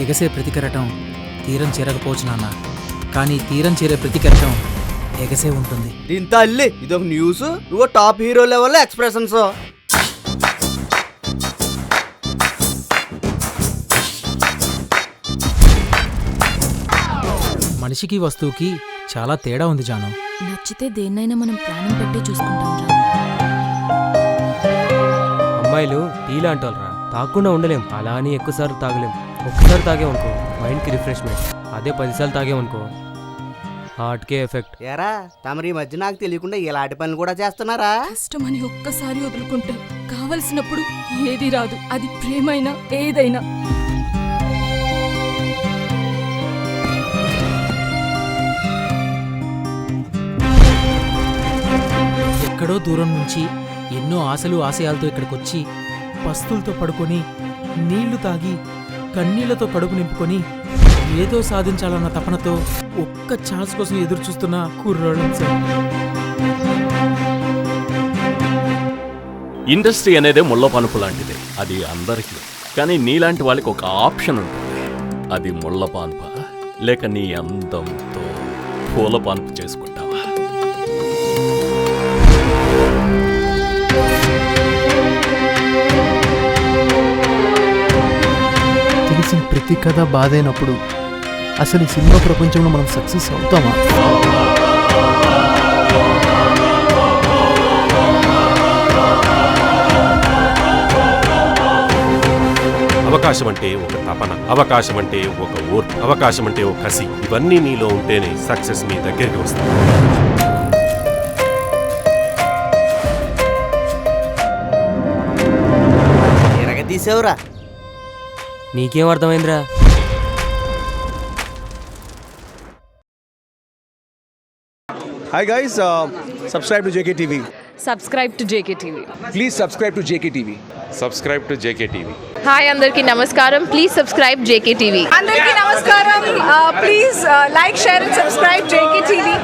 ఎగసే ప్రతి కెరటం తీరం చేరకపోవచ్చు నాన్న. కానీ తీరం చేరే ప్రతి కెరటం ఎగసే ఉంటుంది. దీని తల్లి ఇది ఒక న్యూస్. నువ్వు టాప్ హీరో లెవెల్ ఎక్స్ప్రెషన్స్. మనిషికి వస్తువుకి చాలా తేడా ఉంది జాను. నచ్చితే దేన్నైనా మనం ప్రాణం పెట్టి చూసుకుంటాం రా అమ్మాయిలు టీ లాంటి వాళ్ళరా తాగకుండా ఉండలేం. అలా అని ఎక్కువసార్లు తాగలేం. ఒక్కసారి తాగేమనుకో మైండ్కి రిఫ్రెష్మెంట్. అదే పదిసార్లు తాగేమనుకో హార్ట్కే ఎఫెక్ట్. ఏరా తమరి ఈ మధ్య నాకు తెలియకుండా ఇలాంటి పనులు కూడా చేస్తున్నారా? కష్టమని ఒక్కసారి వదులుకుంటే కావలసినప్పుడు ఏది రాదు. అది ప్రేమైనా ఏదైనా. ఎక్కడో దూరం నుంచి ఎన్నో ఆశలు ఆశయాలతో ఇక్కడికొచ్చి పస్తులతో పడుకొని నీళ్ళు తాగి కన్నీళ్ళతో కడుపు నింపుకొని ఏదో సాధించాలన్న తపనతో ఒక్క ఛాన్స్ కోసం ఎదురు చూస్తున్న కుర్రోళ్ళం సార్. ఇండస్ట్రీ అనేది ముళ్ళ పనుపు లాంటిది. అది అందరికీ. కానీ నీలాంటి వాళ్ళకి ఒక ఆప్షన్ ఉంటుంది. అది ముళ్ళపానుప లేక నీ అందంతో పూల చేసుకుంటా. తెలిసిన ప్రతి కథ బాధైనప్పుడు అసలు ఈ సినిమా ప్రపంచంలో మనం సక్సెస్ అవుతామా? అవకాశం అంటే ఒక తపన అవకాశం అంటే ఒక ఓర్పు అవకాశం అంటే ఒక కసి. ఇవన్నీ నీలో ఉంటేనే సక్సెస్ మీ దగ్గరికి వస్తుంది. ఎరగ తీసావురా. నీకేం అర్థమైందిరా? Hi guys, uh, subscribe to JKTV. Subscribe to JK TV Please subscribe to JKTV. Subscribe to JK TV hi అందరికీ నమస్కారం. ప్లీజ్ సబ్స్క్రైబ్ జేకే టీవీ అందరికీ నమస్కారం. Please like share and subscribe JK TV